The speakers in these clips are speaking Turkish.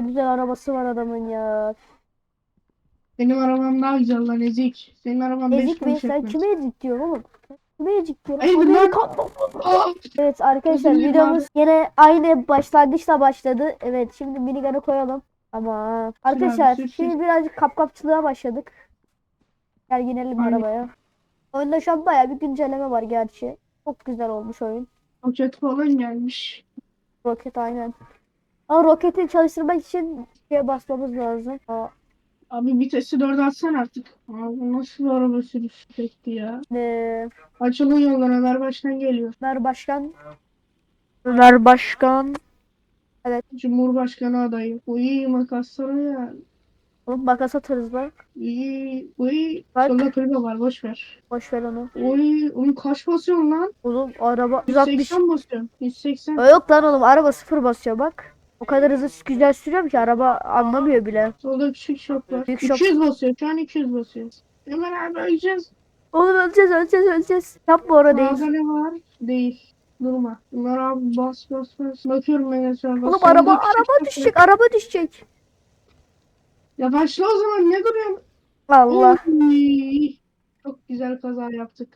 güzel arabası var adamın ya. Benim arabam daha güzel lan ezik. Senin araban 5 Ezik mi? kuruş Sen etmez. kime ezik diyorsun oğlum? Sen Kime ezik diyorsun? Hayır, Amerikan- Aa! Evet arkadaşlar dilerim videomuz yine aynı başlangıçla başladı. Evet şimdi minigun'ı koyalım. Ama arkadaşlar sür, sür. şimdi birazcık kapkapçılığa başladık. Gel ginelim Aynen. arabaya. Oyunda şu an bayağı bir güncelleme var gerçi. Çok güzel olmuş oyun. Roket falan gelmiş. Roket aynen. Ama roketi çalıştırmak için şeye basmamız lazım. Aa, Abi vitesi 4 atsan artık. Abi bu nasıl bir araba sürüş şekli ya. ee, Açılın yoldan Ömer Başkan geliyor. Ömer Başkan. Ömer Başkan. Cumhurbaşkanı adayı. Uy makasları ya. Oğlum makas atarız bak. Uy uy. Bak. Solda kulübe var boş ver. Boş ver onu. Uy oğlum kaç basıyorsun lan? Oğlum araba 160. 180 basıyorum. 180. Aa, Yok lan oğlum araba sıfır basıyor bak. O kadar hızlı güzel sürüyorum ki araba anlamıyor bile. Solda küçük şok var. Büyük şok. 200 basıyor. Şu an 200 basıyor. Ömer abi öleceğiz. Oğlum öleceğiz öleceğiz öleceğiz. Yapma orada değil. Ne var? Değil. Durma. Ömer abi bas bas bas. Bakıyorum ben etrafa. Oğlum araba araba düşecek araba düşecek. Ya başla o zaman ne duruyorsun? Allah. Oy. Çok güzel kaza yaptık.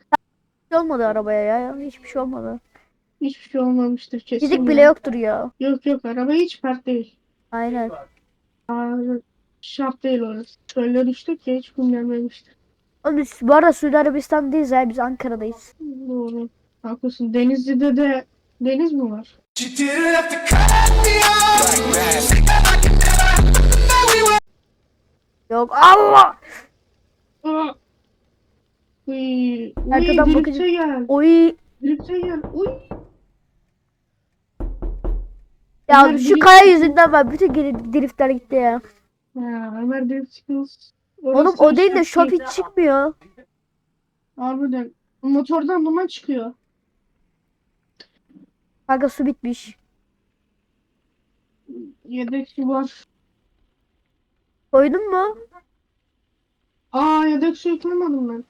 Hiç olmadı arabaya ya. Hiçbir şey olmadı. Hiçbir şey olmamıştır kesin. Fizik ya. bile yoktur ya. Yok yok araba hiç pert değil. Aynen. Aa, şart değil orası. Şöyle düştük ya hiç dinlenmemiştir. Oğlum biz bu arada Suudi Arabistan'dayız ya. Biz Ankara'dayız. Doğru. Haklısın. Denizli'de de deniz mi var? Yok Allah. Aa! Uy, uy, Arkadan bakacak- gel. Oy. Drifte gel. Uy. Ya Ömer, şu drift- kaya yüzünden ben bütün geri- driftler gitti ya. Ha, Ömer drift skills. Oğlum Orası o değil de şop hiç çıkmıyor. Harbiden. Motordan duman çıkıyor. Kanka su bitmiş. Yedek su var. Koydun mu? Aa yedek su koymadım ben.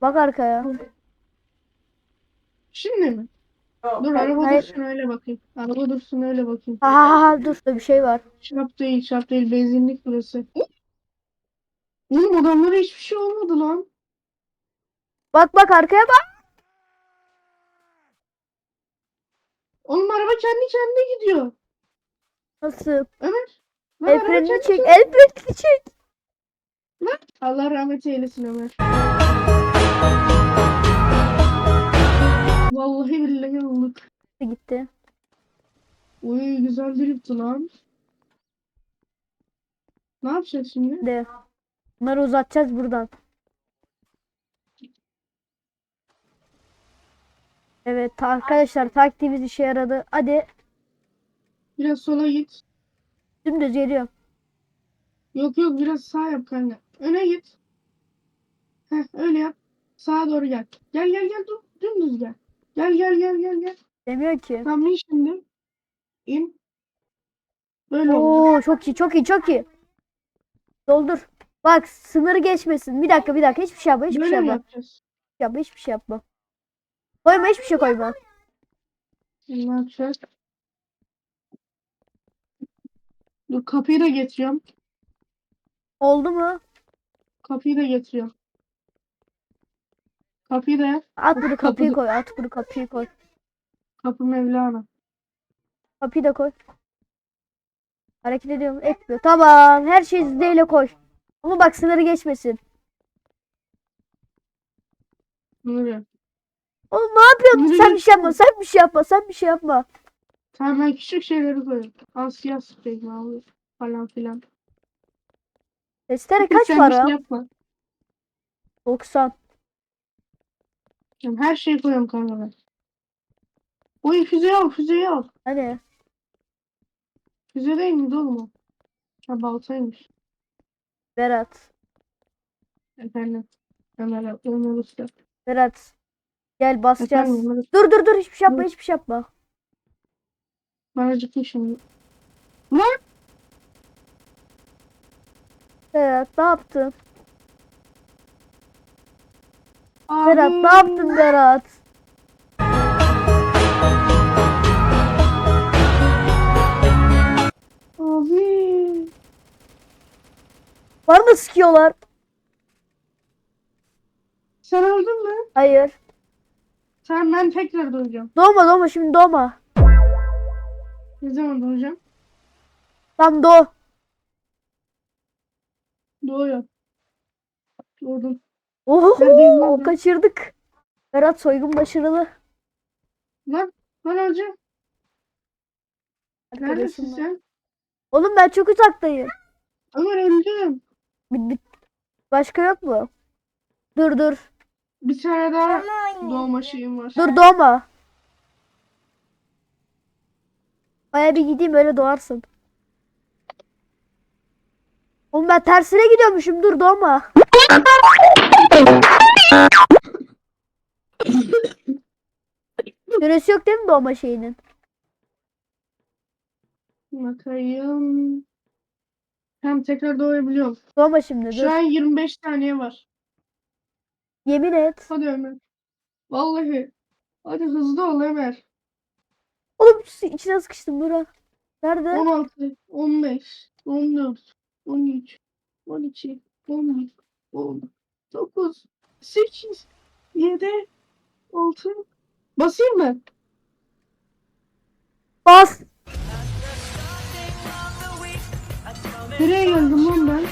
Bak arkaya. Şimdi mi? Dur araba Hayır. dursun öyle bakayım. Araba dursun öyle bakayım. Ha ha ha dur da bir şey var. Şap değil şap değil benzinlik burası. Oğlum adamlara hiçbir şey olmadı lan. Bak bak arkaya bak. Oğlum araba kendi kendine gidiyor. Nasıl? Ömer. Lan El araba frenini çek. kendine- El frenini çek. Allah rahmet eylesin Ömer. Gitti. Uy güzel drift'ti lan. Ne yapacağız şimdi? De. Bunları uzatacağız buradan. Evet ta- arkadaşlar taktiğimiz işe yaradı. Hadi Biraz sola git. dümdüz geliyorum. Yok yok biraz sağ yap kanka. Öne git. Heh öyle yap. Sağa doğru gel. Gel gel gel dur. Dümdüz gel. Gel gel gel gel gel. Demiyor ki. Tamam in şimdi. İn. Böyle oldu. Oo çok iyi çok iyi çok iyi. Doldur. Bak sınırı geçmesin. Bir dakika bir dakika hiçbir şey yapma hiçbir şey Böyle mi yapma. yapacağız? Yapma hiçbir şey yapma. Koyma hiçbir şey koyma. Ne yapacağız? Dur kapıyı da getiriyorum. Oldu mu? Kapıyı da getiriyorum. Kapıyı da yap. At bunu kapıyı Kapı- koy. At bunu kapıyı koy. Kapı Mevlana. Kapıyı da koy. Hareket ediyorum. Etmiyor. Tamam. Her şeyi zdeyle koy. Ama bak sınırı geçmesin. Bunu yap. Oğlum ne yapıyorsun? Yürü Sen bir şey yapma. Sen bir şey yapma. Sen bir şey yapma. Tamam ben küçük şeyleri koyuyorum. Al siyah sprey abi falan filan. Testere kaç Sen bir para? şey yapma. 90. Tamam, her şeyi koyuyorum kanka ben. Oy füzeyi al füzeyi al. Hani Füze değil miydi oğlum o? Ha baltaymış. Berat. Efendim. Ömer, Ömer Usta. Berat. Gel basacağız. Efendim Ömer. Dur dur dur hiçbir şey yapma Dur. hiçbir şey yapma. Ben acıkmışım. Berat ne yaptın? Abi. Berat ne yaptın Berat? Bana da sıkıyorlar. Sen öldün mü? Hayır. Sen ben tekrar doğacağım. Doğma doğma şimdi doğma. Ne zaman doğacağım? Tam doğ. Doğuyor. Doğdum. Oho Neredeyim lan ben? kaçırdık. Berat soygun başarılı. Lan lan hocam. Neredesin Arkadaşım var. sen? Oğlum ben çok uzaktayım. Ömer öldüm. Bir- bir- Başka yok mu? Dur dur. Bir tane daha doğma şeyim var. Dur doğma. Baya bir gideyim öyle doğarsın. Oğlum ben tersine gidiyormuşum dur doğma. Süresi yok değil mi doğma şeyinin? Bakayım. Hem tekrar doğabiliyorum. Doğma şimdi Şu dur. an 25 saniye var. Yemin et. Hadi Ömer. Vallahi. Hadi hızlı ol Ömer. Oğlum içine sıkıştım dur ha. Nerede? 16, 15, 14, 13, 12, 11, 10, 9, 8, 7, 6. Basayım mı? Bas. Nereye geldim lan ben?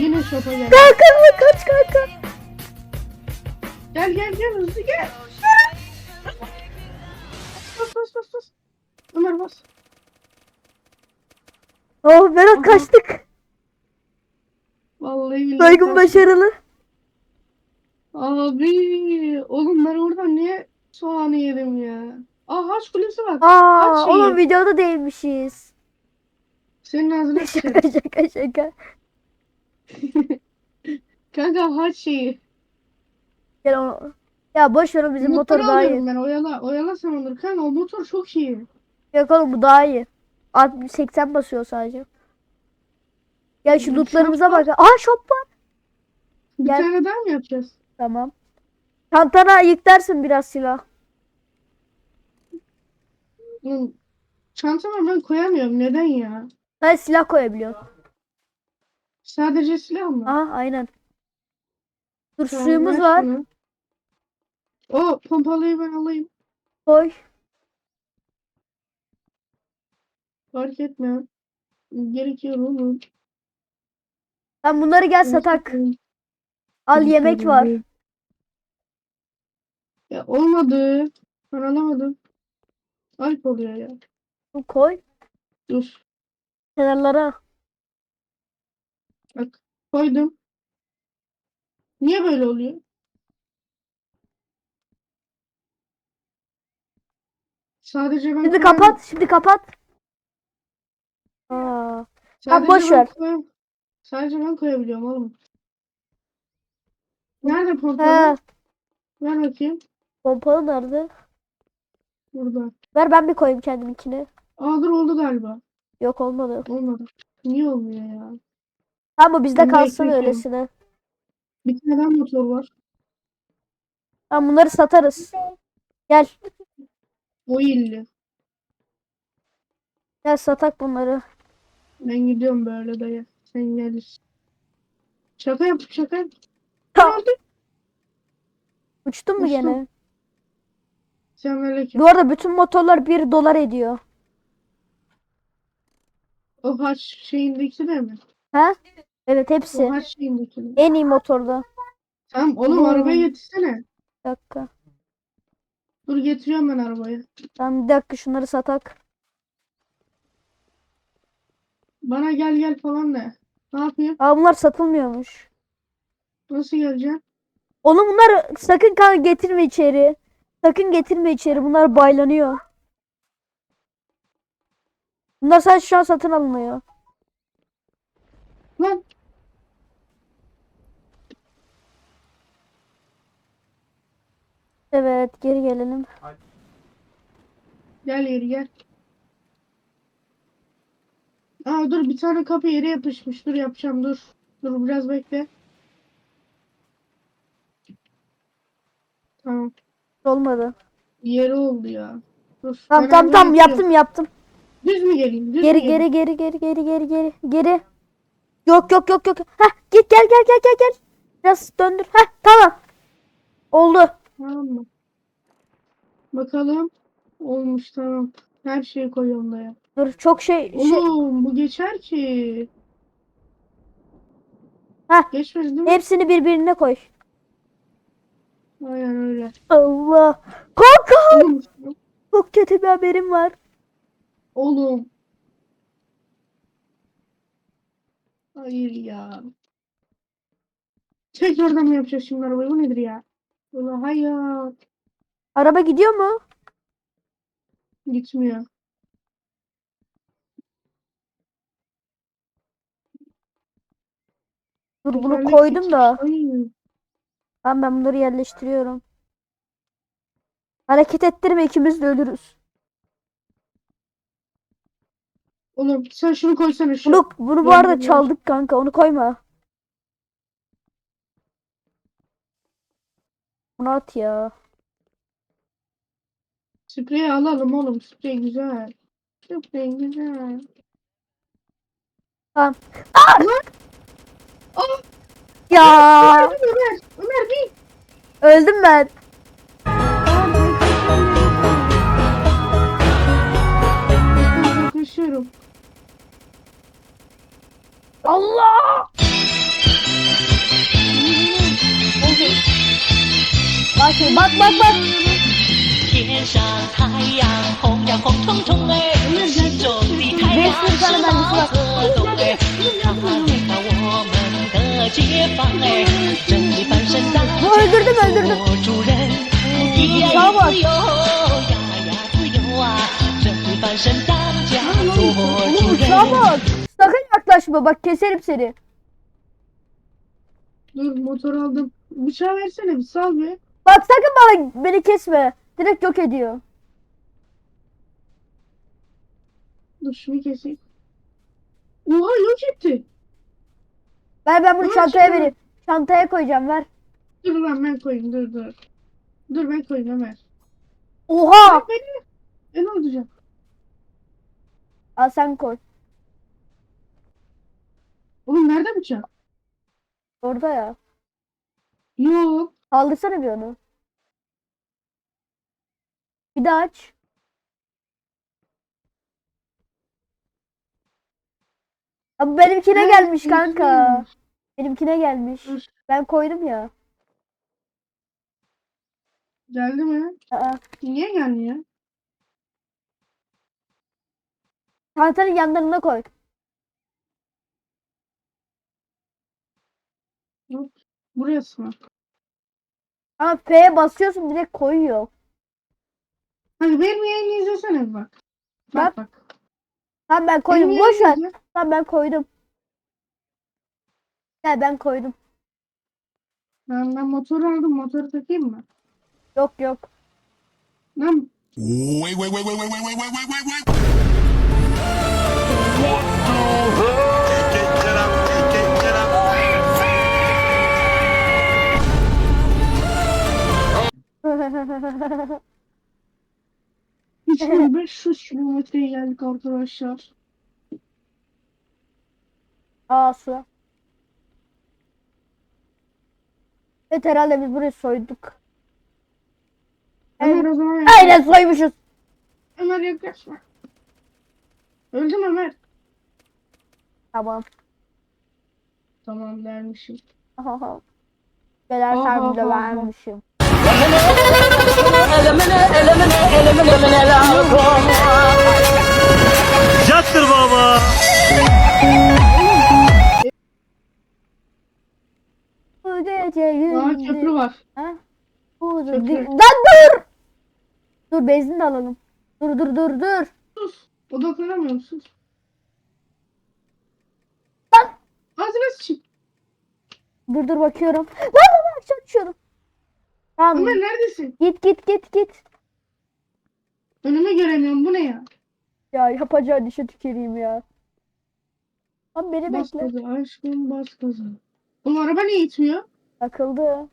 Yine şopa geldim. Kanka kaç kanka. Gel gel gel hızlı gel. Bas bas bas bas. Ömer bas. Oh Berat kaçtık. Vallahi billahi. Soygun başarılı. Abi oğlum ben oradan niye soğanı yedim ya? Aa haç kulesi bak. Aa şeyi? oğlum videoda değilmişiz. Senin ağzına. Şaka şaka şaka. Kanka haç şeyi. Gel onu. Ya boş ver o bizim motor Motoru daha iyi. ben oyala. Oyala sen onları. Kanka o motor çok iyi. Yok oğlum bu daha iyi. 60 80 basıyor sadece. Gel şu lootlarımıza bak. Aa shop var. Bir Gel. tane daha mı yapacağız? Tamam. Çantana yüklersin biraz silah. Çantama ben koyamıyorum. Neden ya? Hayır silah koyabiliyorsun. Sadece silah mı? Aha aynen. Dur Tamam, suyumuz var. şunu. O pompalıyı ben alayım. Koy. Fark etmiyor. Gerekiyor oğlum. Sen bunları gel satak. Al yemek var. Ya olmadı. Ben alamadım. Ayıp oluyor ya. Bu Koy. Dur. Kenarlara. Bak. Koydum. Niye böyle oluyor? Sadece ben Şimdi kapat. Şimdi kapat. Aa. Sadece boş ben ver. koyam- Sadece ben koyabiliyorum oğlum. Nerede He. pompalı? Ver bakayım. Pompalı nerede? Burada. Ver ben bir koyayım kendiminkini. Aa dur oldu galiba. Yok olmadı. Olmadı. Niye olmuyor ya? Bu bizde kalsın öylesine. Bir tane daha motor var. Tamam bunları satarız. Gel. O illi. Gel satak bunları. Ben gidiyorum böyle dayı. Sen gelirsin. Şaka yap şaka yap. Ha, Oldu. uçtun mu Uçtum. gene? Selamünaleyküm. Bu arada bütün motorlar 1 dolar ediyor. O haç şeyindeki de mi? Ha? Evet hepsi. O haç şeyindeki mi? En iyi motorda. Tamam oğlum Hmm. arabaya getirsene. Bir dakika. Dur getiriyorum ben arabayı. Tamam bir dakika şunları satak. Bana gel gel falan de. Ne yapayım? Aa bunlar satılmıyormuş. Nasıl geleceğim? Oğlum bunlar sakın kan getirme içeri. Sakın getirme içeri. Bunlar baylanıyor. Bunlar sadece şu an satın alınıyor. Lan Evet geri gelelim. gel yeri gel. Aa dur bir tane kapı yere yapışmış. Dur yapacağım dur. Dur biraz bekle. Tamam. Olmadı. Yeri oldu ya. Dur. Tamam tamam tamam yaptım yaptım. Düz mü geleyim? Düz Geri mü geleyim? geri geri geri geri geri geri. Geri. Yok yok yok yok. Heh git gel gel gel gel gel. Biraz döndür. Heh tamam. Oldu. Tamam mı? Bakalım. Olmuş tamam. Her şeyi da ya. Dur çok şey şey. Oğlum bu geçer ki. Heh. Geçmedi değil mi? Hepsini birbirine koy. Aynen öyle. Allah. Kanka Oğlum, çok kötü bir haberim var. Oğlum. Hayır ya. Tekrardan mı yapacağız şimdi arabayı? Bu nedir ya? Allah hayat. Araba gidiyor mu? Gitmiyor. Dur bunu koydum da. Ay. Tamam ben bunları yerleştiriyorum. Hareket ettirme ikimiz de ölürüz. Oğlum sen şunu koysana şu. Bunu, bunu bu arada çaldık kanka onu koyma. Bunu at ya. Spreyi alalım oğlum. Sprey güzel. Sprey güzel. Tamam. Lan! Aa! Ya Ömer, Ömer, Ömer bin. öldüm ben. Yaklaşıyorum. Allah! Okay. bak bak bak. 天上太阳红呀红彤彤哎，心中的太阳是毛泽东哎，他领导我们的解放哎，正义翻身大 Bu öldürdüm öldürdüm. 做主人，自由呀呀自由啊，正义翻身 yaklaşma bak keserim seni. Dur motor aldım. Bıçağı versene bir sal be. Bak sakın bana beni kesme. Direkt yok ediyor. Dur şunu keseyim. Oha yok etti. Ver ben bunu çantaya şuna- vereyim. Çantaya koyacağım ver. Dur lan ben koyayım dur dur. Dur ben koyayım Ömer. Oha! Bak beni. Ben olacağım. Al sen koy. Oğlum nerede bıçak? Orada ya. Yok. Kaldırsana bir onu. Bir daha aç. Abi benimkine Ha, gelmiş kanka. Benimkine gelmiş. Dur. Ben koydum ya. Geldi mi? Aa. Niye gelmiyor? Çantanın yanlarına koy. Yok. Burası mı? Ama F'ye basıyorsun direkt koyuyor. Hadi benim yayını izlesene bak. Bak. Bak bak. Tamam ben koydum. Benim Boş ver. izle. Tamam ben koydum. Gel ben koydum. Ben, ben motoru aldım. Motoru takayım mı? Yok yok. Lan Wait, wait, wait, wait, wait, wait, wait, wait, wait, wait, wait. hiç 500 kilometreye geldik arkadaşlar. Aa su. Evet herhalde biz burayı soyduk. Ömer o zaman Aynen soymuşuz. Ömer yaklaşma. Öldüm Ömer. Tamam. Tamam dermişim. Da aha, aha. vermişim. Yattır baba. Bu gece yüzü. köprü var. Ha? Bu. Lan dur. Dur benzin de alalım. Dur dur dur dur. Sus. Odaklanamıyorum sus. Lan. Ağzına sıçayım. Dur dur bakıyorum. Lan lan lan aşağı düşüyorum. Tamam. Ömer neredesin? Git git git git. Önümü göremiyorum. Bu ne ya? Ya yapacağı dişe tüküreyim ya. Abi beni Bas bekle. gaza aşkım bas gaza. Oğlum araba niye gitmiyor? Takıldı.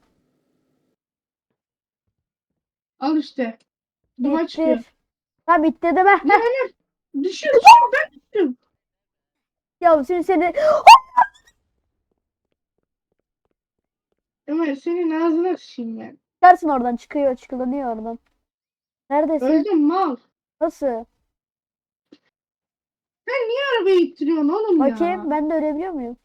Al işte. Duman çıkıyor. Bitti. Ha bitti de be. Ne ne? Düşüyorsun. ben düştüm. Ya şimdi seni... Ömer senin ağzına sıçayım ben. Çıkarsın oradan çıkıyor çıkılanıyor oradan. Neredesin? Öldüm mal. Nasıl? Arabayı ittiriyorsun oğlum ya. Bakayım ben de ölebiliyor muyum?